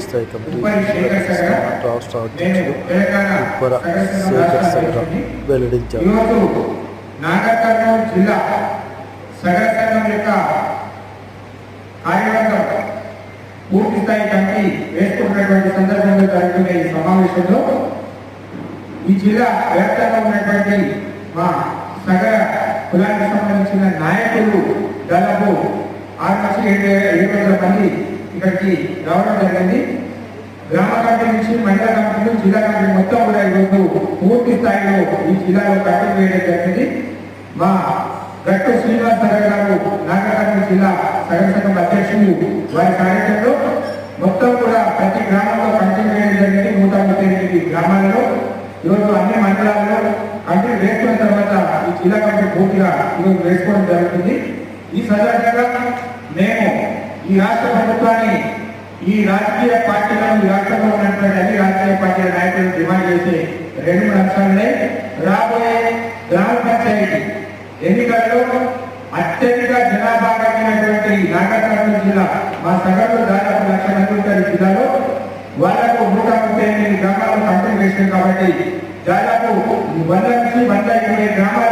స్థాయి కమిటీ రాష్ట్ర అధ్యక్షుడు ఉప్పర శేఖర్ సగర. వెల్లడించారు జిల్లా సగర సంఘం యొక్క కార్యవర్గం పూర్తి స్థాయి కమిటీ వేసుకుంటున్నటువంటి సందర్భంలో జరుగుతున్న ఈ సమావేశంలో ఈ జిల్లా వ్యాప్తంగా ఉన్నటువంటి మా సగర కులానికి సంబంధించిన నాయకులు దాదాపు ఆరు నుంచి ఏడు ఏడు వందల మంది ఇక్కడికి రావడం జరిగింది. గ్రామ కమిటీ నుంచి మండల కమిటీలు జిల్లా కమిటీ మొత్తం కూడా ఈరోజు పూర్తి స్థాయిలో ఈ జిల్లాలో కమిటీ వేయడం జరిగింది. మా గట్టు శ్రీనివాస్ నగర్ గారు నాగరాజు జిల్లా సగం సంఘం అధ్యక్షులు వారి కార్యక్రమంలో మొత్తం కూడా ప్రతి గ్రామంలో కమిటీ వేయడం జరిగింది. నూట ముప్పై ఎనిమిది గ్రామాలలో. ఈరోజు అన్ని మండలాల్లో కమిటీ వేసుకున్న తర్వాత ఈ జిల్లా కమిటీ పూర్తిగా ఈరోజు వేసుకోవడం జరుగుతుంది. ఈ సందర్భంగా ఈ రాష్ట్ర ప్రభుత్వాన్ని ఈ రాజకీయ పార్టీలను ఈ రాష్ట్రంలో ఉన్నటువంటి అన్ని రాజకీయ పార్టీల నాయకులను డిమాండ్ చేసే రెండు మూడు అంశాలనే రాబోయే గ్రామ పంచాయతీ ఎన్నికల్లో అత్యధిక జనాభా కలిగినటువంటి నాగర్కర్నూలు జిల్లా మా సగటు దాదాపు లక్ష మంది ఉంటారు జిల్లాలో. వాళ్ళకు నూట ముప్పై ఎనిమిది గ్రామాలు కంటెంట్ వేసినాయి కాబట్టి దాదాపు వంద నుంచి వంద ఇరవై గ్రామాలు